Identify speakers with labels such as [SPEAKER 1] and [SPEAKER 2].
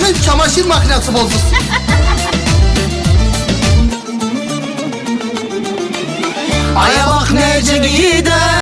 [SPEAKER 1] geldik?
[SPEAKER 2] Çamaşır makinesi bozulsun.
[SPEAKER 3] Aya bak nece gider